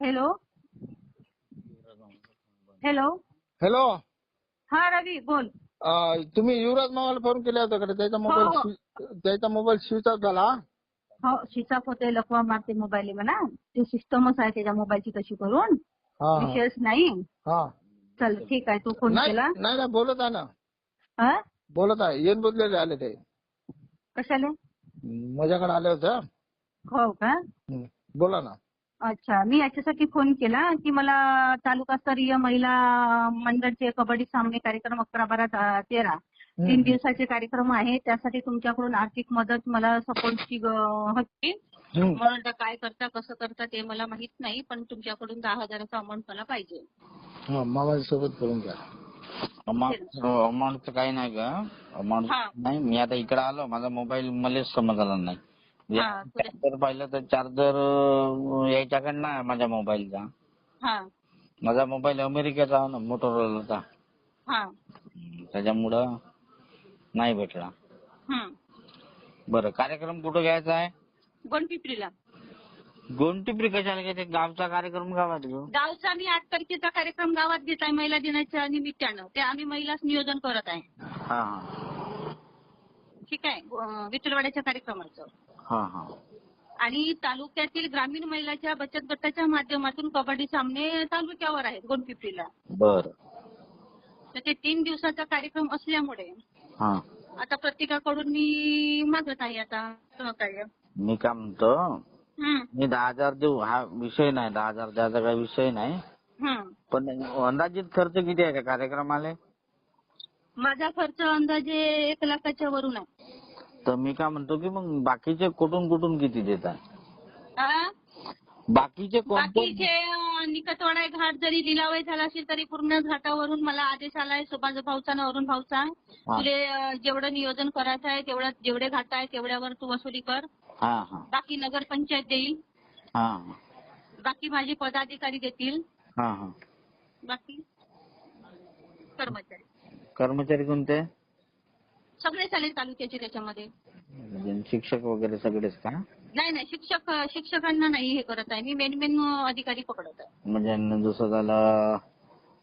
Hello hello hello हा रवी बोल. अं, तुम्ही युवराज मामाला फोन केला होता का त्याचा मोबाईल हो. स्विच- त्याचा मोबाईल स्विच ऑफ झाला हो? शिचा होते लकवा मारते मोबाईल म्हणा ते सिस्टमच आहे त्याच्या मोबाईलची तशी करून. हा हा. विषयच नाही. हा. चल ठीक आहे तू फोन नाही केला. नाही नाही, बोलत आहे ना. हा? बोलत आहे. येऊन बदलेले आले ते. कशाले? माझ्याकडे आले होते हो? का? हं. बोला ना. अच्छा मी याच्यासाठी फोन केला की मला तालुकास्तरीय महिला मंडळचे कबड्डी सामने कार्यक्रम अकरा बारा तेरा तीन दिवसाचे कार्यक्रम आहे त्यासाठी तुमच्याकडून आर्थिक मदत मला सपोर्टची होती हं. मला आता काय करता कसं करता ते मला माहीत नाही पण तुमच्याकडून दहा हजाराचा अमाऊंट मला पाहिजे. हा सोबत करून घ्या. अमाऊंट अमाऊंटचं काही नाही का अमाऊंट हा. नाही मी आता इकडे आलो माझा मोबाईल मलाच समजला नाही. हा, चार्जर पाहिलं तर चार्जर याच्याकडे नाही माझ्या मोबाईलचा हा. माझा मोबाईल अमेरिकेचा आहे ना मोटोरोलाचा हा. त्याच्यामुळं नाही भेटला. बरं कार्यक्रम कुठं घ्यायचा आहे? गोंडपिपरीला. गोंटीप्री कशाला घ्यायचे गावचा कार्यक्रम गावात घेऊ? गावचा आणि आठ तारखेचा कार्यक्रम गावात घेत आहे महिला दिनाच्या निमित्तानं. ते आम्ही महिलाच नियोजन करत आहे. ठीक आहे अं, विठ्ठलवाड्याच्या कार्यक्रमाचं. हा हा. आणि तालुक्यातील ग्रामीण महिलाच्या बचत गटाच्या माध्यमातून कबड्डी सामने तालुक्यावर आहेत गोंडपिपरीला बर. तर ते तीन दिवसाचा कार्यक्रम असल्यामुळे हा. आता प्रत्येकाकडून मी मागत आहे आता सहकार्य. मी काय म्हणतो? हम्म, मी दहा हजार देऊ हा विषय नाही दहा हजार द्यायचा काही विषय नाही. हम्म. पण अंदाजित खर्च किती आहे त्या कार्यक्रमाला? माझा खर्च अंदाजे एक लाखाच्या वरून आहे. तर मी काय म्हणतो की मग बाकीचे कुठून कुठून किती देत आहे आ? बाकीचे बाकीचे अं, निकटवाडा घाट जरी लिलावही झाला असेल तरी पूर्ण घाटावरून मला आदेश आलाय सुभाष भाऊचा आणि अरुण भाऊचा तुले अं, जेवढं नियोजन करायचं आहे तेवढं जेवढे घाट आहे तेवढ्यावर तू वसुली कर. हा हा. बाकी नगरपंचायत देईल. हा. बाकी माझे पदाधिकारी देतील. हा हा. बाकी कर्मचारी. कर्मचारी कोणते? सगळे चालेल तालुक्याचे त्याच्यामध्ये. म्हणजे शिक्षक वगैरे सगळेच का? नाही नाही शिक्षक शिक्षकांना नाही हे करत आहे. मी मेन मेन अधिकारी पकडत आहे. म्हणजे जसं झालं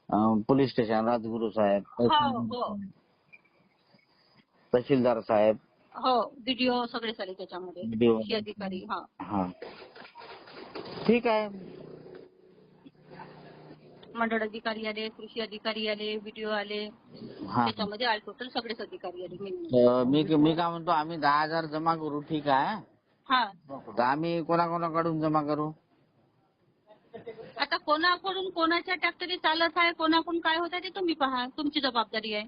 अं, पोलीस स्टेशन राजगुरू साहेब हो हो. तहसीलदार साहेब. हो व्हिडिओ सगळे चालेल त्याच्यामध्ये. कृषी अधिकारी हा. हा. ठीक आहे. मंडळ अधिकारी आले कृषी अधिकारी आले व्हिडिओ आले. हा. त्याच्यामध्ये ऑल टोटल सगळेच अधिकारी आले. मी मी काय म्हणतो आम्ही दहा हजार जमा करू ठीक आहे? हा. तर आम्ही कोणाकोणाकडून जमा करू? आता कोणाकडून कोणाच्या ट्रॅक्टरी चालत आहे कोणाकडून काय होत आहे ते तुम्ही पहा. तुमची जबाबदारी आहे.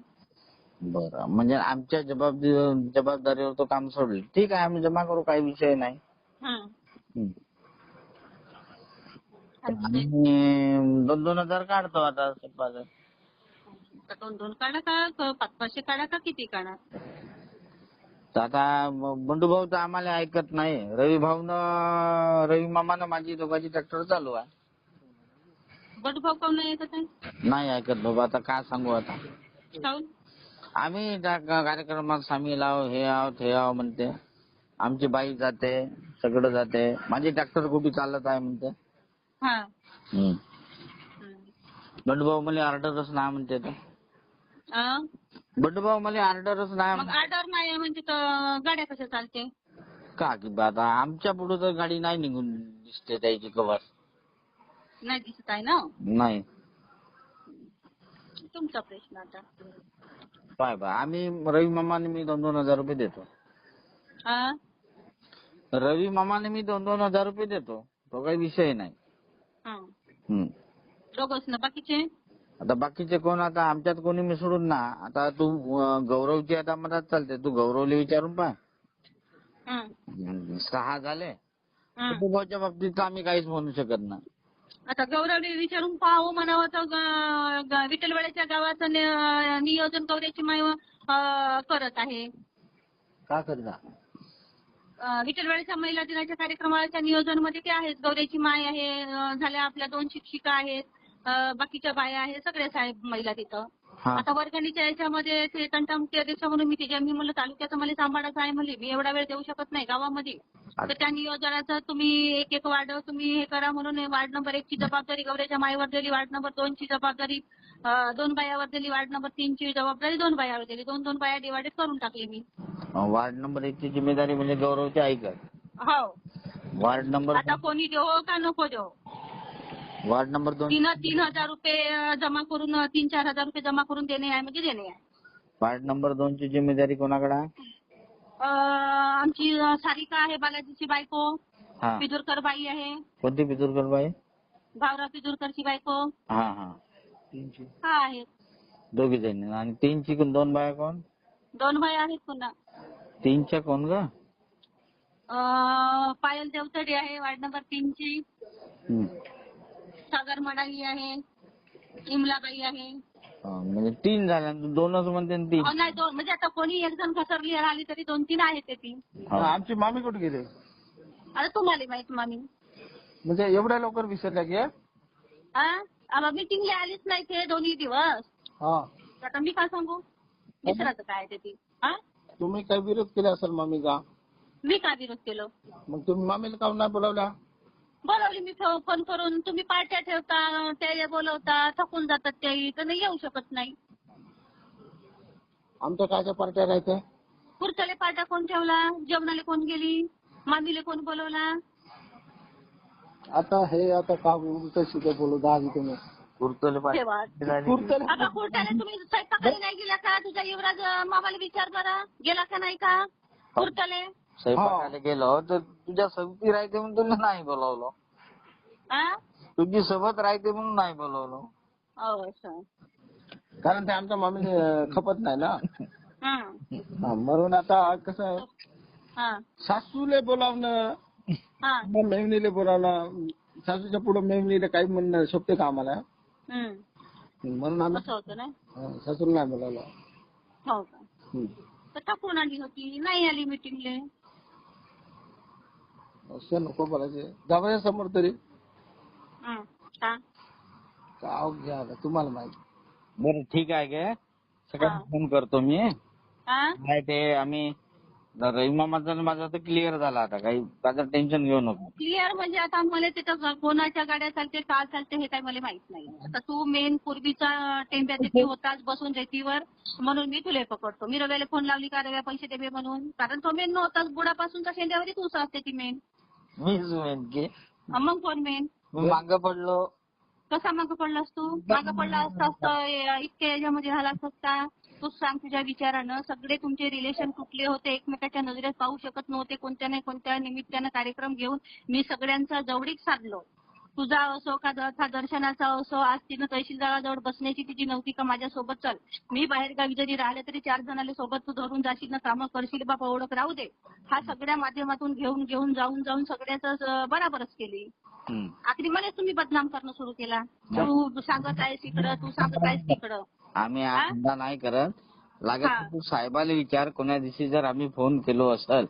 बरं. म्हणजे आमच्या जबाबदारी जबाबदारीवर तो काम सोडले. ठीक आहे आम्ही जमा करू काही विषय नाही. हं. आणि दोन दोन हजार काढतो आता सध्या. दोन दोन काढा का पाच पाचशे काढा का किती काढा? तर आता बंडू भाऊ तर आम्हाला ऐकत नाही. रवी भाऊनं रवी मामानं माझी दोघांची ट्रॅक्टर चालू आहे. बट भाऊ काऊन नाही येत आहे? नाही ऐकत बाबा आता काय सांगू आता. काऊन? आम्ही त्या क- कार्यक्रमात सामील आहो हे आहोत हे आहो म्हणते. आमची बाई जाते सगळं जाते. माझी ट्रॅक्टर कुठे चालत आहे म्हणते. हा. हम्म. हं. बंडू भाऊ मला ऑर्डरच नाही म्हणते तर. आ? बंडू भाऊ मला ऑर्डरच मग नाही ऑर्डर नाही म्हणजे तर गाड्या कशा चालते? का की बा आता आमच्या पुढे तर गाडी नाही निघून दिसते त्याची कवर नाही दिसत आहे ना? नाही. तुमचा प्रश्न आता. पाय बा आम्ही रवी मामाने मी दोन दोन हजार रुपये देतो. हा रवी मामाने मी दोन दोन हजार रुपये देतो. तो काही विषय नाही. हम्म. दोघंच ना बाकीचे? आता बाकीचे कोण? आता आमच्यात कोणी मिसळून ना. आता तू अं, गौरवची आता मधात चालते. तू गौरवला विचारून पाय हं. हम्म, सहा झाले. हं. भाऊच्या बाबतीत तर आम्ही काहीच म्हणू शकत नाही. आता गौरवने विचारून पाहू म्हणावं तर ग- ग- विठ्ठलवाड्याच्या गावाचं नि- नियोजन गौऱ्याची माय अं, करत आहे. का करता? अं, विठ्ठलवाड्याच्या महिला दिनाच्या कार्यक्रमाच्या नियोजनमध्ये ते आहेत. गौऱ्याची माय आहे झाल्या आपल्या दोन शिक्षिका आहेत बाकीच्या बाया आहेत सगळ्याच आहेत महिला तिथं. आता वर्गणीच्या याच्यामध्ये ते तंटामुक्ती अध्यक्ष म्हणून मी त्याच्या मी म्हणलं तालुक्याचं मला सांभाळायचं आहे म्हणले. मी एवढा वेळ देऊ शकत नाही गावामध्ये. तर त्या नियोजनाचं तुम्ही एक एक वार्ड तुम्ही हे करा म्हणून वार्ड नंबर एक ची जबाबदारी गौऱ्याच्या माईवर दिली वार्ड नंबर दोन ची जबाबदारी दोन बायावर दिली वार्ड नंबर तीन ची जबाबदारी दोन बायावर दिली दोन दोन बाया डिवायडेड करून टाकली मी. वार्ड नंबर एक ची जिम्मेदारी म्हणजे गौरवची आई का? हो. वार्ड नंबर आता कोणी देवो का नको देवो वार्ड नंबर दोन तीन तीन हजार रुपये जमा करून तीन चार हजार रुपये जमा करून देणे आहे म्हणजे देणे आहे. वार्ड नंबर दोन ची जिम्मेदारी कोणाकडे आहे? अं, आमची सारिका आहे बालाजीची बायको. हा. पिदुरकर बाई आहे. कोणती पितुरकर बाई? भावरा पिदुरकरची बायको. हा हा. हा आहेत दोघी जणी. आणि तीनची कोण? दोन बाया कोण? दोन बाई आहेत पुन्हा. तीनच्या कोण ग? अं, पायल देवतडे आहे वार्ड नंबर तीन ची हम्म. सागर मडाई आहे इमलाबाई आहे. हा, म्हणजे तीन झाल्या दोनच म्हणते ना तीन अहो, नाही दोन म्हणजे आता कोणी एक जण घसरली आली तरी दोन तीन आहेत ते ती हा. आमची मामी कुठे गेली? आता तुम्हाला माहीत मामी. म्हणजे एवढ्या लवकर विसरल्या की? हा मीटिंगला आलीच नाही ते दोन्ही दिवस. हा. आता मी काय सांगू? विसरायचं काय ते ती हा? तुम्ही काही विरोध केला असेल मामीचा? मी का विरोध केलं? मग तुम्ही मामीला काऊन नाही बोलावल्या बोलावली मी फो- फोन करून तुम्ही पार्ट्या ठेवता ते बोलवता थकून जातात ते तर नाही येऊ शकत नाही. आमच्या कायच्या पार्ट्या राहायच्या पुरचाले पार्ट्या कोण ठेवला? जेवणाला कोण गेली? मामीले कोण बोलवला? आता हे आता का उलट शिकत बोलू? दहा तुम्ही कुर्तोले कुर्तल आता कुर्त्याला तुम्ही स्वयंपाकाला नाही गेला का? तुझ्या युवराज मामाला विचार बरं गेला का नाही का? कुर्ताले. स्वयंपाकाला गेलो तर तुझ्या सोबती राहते म्हणून तुला नाही बोलवलं. हा तुझी सोबत राहते म्हणून नाही बोलवलं. हो असं. कारण ते आमच्या मामीने खपत नाही ना. हं. हा, म्हणून आता कसं हा. सासूले बोलावणं हा. मग बोलावणं सासूच्या पुढे मेवणीले काही म्हणणं शोभते का आम्हाला हं. म्हणून आम्ही असं होतं ना? हा, नाही बोलावलं. हो का. तर टाकून आली होती. नाही आली मिटिंगले असं नको बोलायचे. जावया समोर तरी. हं. का? घ्या आता, तुम्हाला माहिती. बरं ठीक आहे गे. सकाळी हा. फोन करतो मी. हा? नाही ते आम्ही आणि माझा तर क्लिअर झाला आता. काही त्याचं टेन्शन घेऊ नको. क्लिअर म्हणजे आता मला तिथं कोणाच्या गाड्या चालते का चालते हे काही मला माहीत नाही. आता तू मेन पूर्वीचा टेंब्या तिथे होताच बसून रेतीवर म्हणून मी तुला पकडतो. मी रव्याला फोन लावली का रव्या पैसे देवे म्हणून? कारण तो मेन नव्हताच. बुडापासूनचा शेंड्यावरही तूच असते ती मेन मीच म्हणेन की. मग कोण मेन मी मागं पडलो. कसा मागं पडलास तू? मागं पडला असतास तर ए- इतक्या याच्यामध्ये झाला असतास का? तूच सांग तुझ्या विचारानं. सगळे तुमचे रिलेशन तुटले होते. एकमेकाच्या नजरेत पाहू शकत नव्हते. कोणत्या नाही कोणत्या निमित्तानं कार्यक्रम घेऊन मी सगळ्यांचा जवळीक साधलो. तुझा असो का का दर्शनाचा असो आज तिनं तहसीलदाराजवळ बसण्याची तिची नव्हती का माझ्या सोबत चल मी बाहेर गावी जरी राहिले तरी चार जणांना सोबत तू धरून जाशील ना कामं करशील बाबा ओळख राहू दे. हा सगळ्या माध्यमातून घेऊन घेऊन जाऊन जाऊन सगळ्याच बराबरच केली. आखरी मला तुम्ही बदनाम करणं सुरू केला. तू सांगत आहेस इकडं तू सांगत आहेस तिकडं. आम्ही धंदा नाही करत. लागत. तू साहेबाला विचार कोण्या दिवशी जर आम्ही फोन केलो असल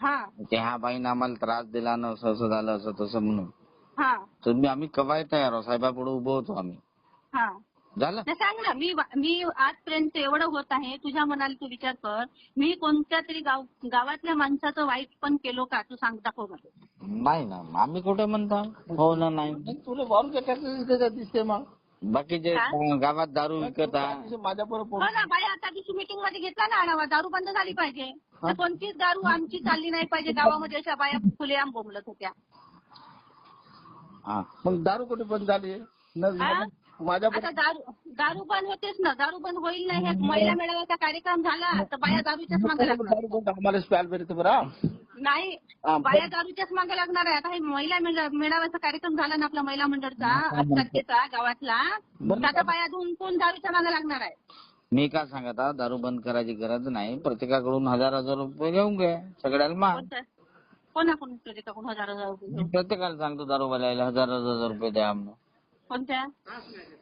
हा. की ह्या बाईनं आम्हाला त्रास दिला ना असं असं झालं असं तसं म्हणून. हा. तर मी आम्ही कवाय तयार आहोत साहेबापुढे उभं होतो आम्ही. हा. झालं? सांग ना मी मी आजपर्यंत एवढं होत आहे तुझ्या मनाला तू विचार कर. मी कोणत्या तरी गाव गावातल्या माणसाचं वाईट पण केलो का तू सांग दाखव मला. नाही ना आम्ही कुठे म्हणतो? हो ना नाही. तुला ट्रॅक्टर दिसते मग. बाकीचे? गावात दारू विकत आहे माझ्या हो बरोबर ना बाई आता दिवशी मीटिंगमध्ये घेतला ना आढावा दारू बंद झाली पाहिजे. तर कोणतीच दारू आमची चालली नाही पाहिजे गावामध्ये अशा बाया खुलेआम बोंबलत होत्या. हा. मग दारू कुठे बंद झाली? न- हा? माझ्या आता दारू दारू बंद होतेच ना दारू बंद होईल ना हे महिला मेळाव्याचा कार्यक्रम झाला तर बाया दारूच्याच मागे लागणार दारू बंद आम्हाला स्पॅल भेटते बरं. नाही बाया दारूच्याच मागे लागणार आहे. आता हे महिला मेळा- मेळाव्याचा कार्यक्रम झाला ना आपला महिला मंडळचा तारखेचा गावातला तर आता बाया धुवून कोण दारूच्या मागे लागणार आहे. मी काय सांगत आहे, दारू बंद करायची गरज नाही. प्रत्येकाकडून हजार हजार रुपये घेऊन घे सगळ्याला कोणाकडून हजार हजार रुपये घेऊन? प्रत्येकाला सांगतो दारू वाल्याला हजार हजार हजार रुपये द्या म्हणून कोणत्या?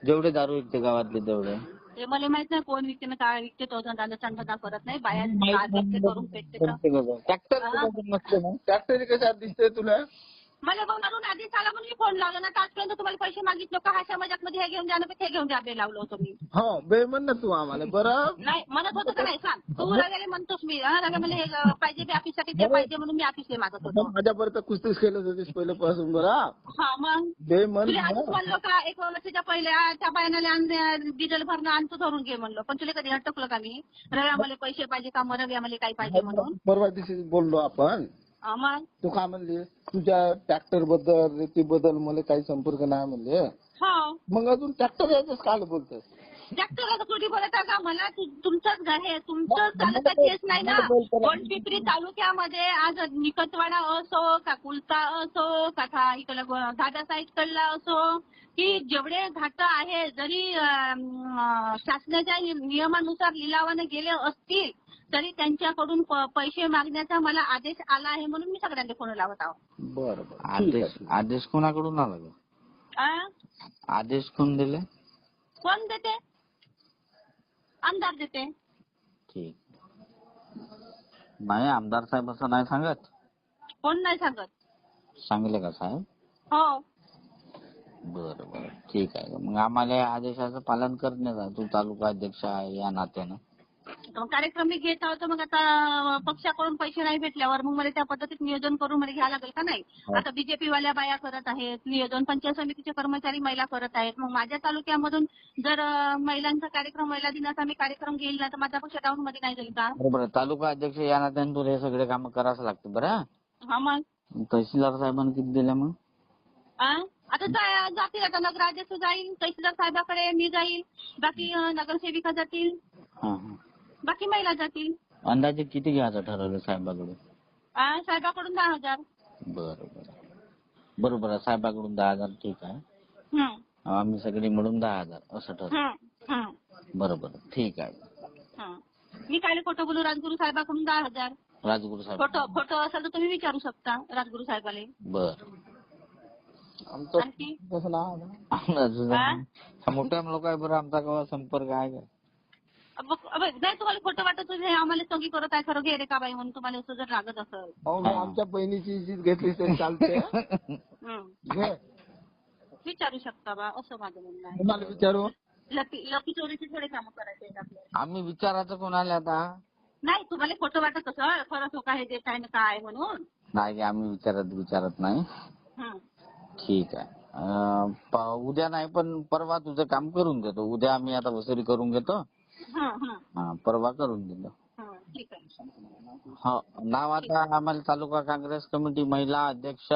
जेवढे दारू विकते गावातले तेवढे. ते मला माहीत नाही कोण विकते ना काय विकते तो धंदा चांगला करत नाही. बाया काय करते करून पेटते ट्रॅक्टर हा? नसते ना. ट्रॅक्टर कशा दिसते तुला? मला वरून आधीच आला म्हणून मी फोन लावला ना. आजपर्यंत तुम्हाला पैसे मागितले का? हाशा मजाकमध्ये हे घेऊन ना ते घेऊन द्या बे लावलं होतं मी. हो बे म्हण ना तू आम्हाला. बरं? नाही म्हणत होतं का नाही? सांग. तू रागाले म्हणतोस मी. हा रागा हे अं, पाहिजे बे ऑफिससाठी ते पाहिजे म्हणून मी ऑफिसला मागत होतो. माझ्यापर्यंत कुस्तीच खेळत होतीस पहिल्यापासून बरं? हा मग? बे म्हण म्हणलं का? एक वर्षाच्या पहिल्या त्या बायनाला डिझेल भरणं आणतो धरून घे म्हणलं. पण तुला कधी हटकलं का मी? रव्या मला पैसे पाहिजे का? मग रव्या मला काही पाहिजे म्हणून. परवा दिवशी बोललो आपण. हा, मग तू काय म्हणली तुझ्या ट्रॅक्टरबद्दल रेतीबद्दल मला काही संपर्क नाही म्हणले हो? मग अजून ट्रॅक्टर यायचंच काल बोलतोस? डॉक्टर कुठे बोलत का? मला तु- तुमचंच घर आहे. तुमचंच तालुका केस नाही ना. कोणपिपरी तालुक्यामध्ये आज निकतवाडा असो का कुलता असो का था इकडला गो- दादा साईडकडला असो की जेवढे घाट आहे जरी अं, शासनाच्या नि- नियमानुसार लिलावाने गेले असतील तरी त्यांच्याकडून पैसे मागण्याचा मला आदेश आला आहे म्हणून मी सगळ्यांना फोन लावत आहो. बरं बरं. ठीक आदेश आहे. आदेश कोणाकडून आला ग? आ? आदेश कोण दिले? कोण देते? आमदार देते. ठीक. नाही आमदार साहेब असं नाही सांगत? कोण नाही सांगत. सांगले का साहेब? हो. बरं बरं. ठीक आहे मग आम्हाला या आदेशाचं पालन करण्यात आहे तू तालुका अध्यक्ष आहे या नात्यानं. मग कार्यक्रम मी घेत आहोत मग आता पक्षाकडून पैसे नाही भेटल्यावर मग मला त्या पद्धतीत नियोजन करून मला घ्यावं लागेल का नाही? हो. आता बीजेपी वाल्या बाया करत आहेत नियोजन पंचायत समितीचे कर्मचारी महिला करत आहेत. मग माझ्या तालुक्यामधून जर महिलांचा कार्यक्रम महिला दिनाचा मी कार्यक्रम घेईल ना तर माझा पक्ष डाऊन मध्ये नाही जाईल का? बरोबर. तालुका अध्यक्ष या नात्यानं तुला हे सगळे कामं करावंच लागतं बरं हा? मग? तहसीलदार साहेबांनी किती दिले मग? आ? आता जा- जातील आता नगराध्यक्ष जाईल तहसीलदार साहेबाकडे मी जाईल बाकी नगरसेविका जातील. बाकी महिला जातील अंदाजे किती घ्यायचं ठरवलं साहेबाकडून? आ, साहेबाकडून दहा हजार. बरं बरं. बरोबर आहे साहेबाकडून दहा हजार ठीक आहे. आम्ही सगळे मिळून दहा हजार असं ठरवलं. बरोबर ठीक आहे. मी काय खोटं बोलू राजगुरू साहेबाकडून दहा हजार. राजगुरू साहेब. खोटं खोटं असेल तर तुम्ही विचारू शकता राजगुरू साहेबाले. बर. आमचं आणखी? मोठ्या लोक आहे बरं आमचा केव्हा संपर्क आहे का? नाही तुम्हाला खोटं वाटत हे आम्हाला चौकी करत आहे खरं घे रे का बाई म्हणून तुम्हाला असं जर लागत असेल. मग आमच्या बहिणीची घेतलीस तरी चालते. घे. विचारू शकता बा असं माझं म्हणणं आहे. तुम्हाला विचारू? लकी लकी चोरीचे थोडे कामं करायचे आहेत आपल्याला. आम्ही विचारायचं कोणाला आता? नाही तुम्हाला खोटं वाटत असेल खरंच हो का हे देत आहे ना काय म्हणून. नाही आम्ही विचारत विचारत नाही. ठीक आहे. अं, प- उद्या नाही पण परवा तुझं काम करून देतो उद्या आम्ही आता वसुली करून घेतो. परवा करून आहे. हो नाव आता आम्हाला तालुका काँग्रेस कमिटी महिला अध्यक्ष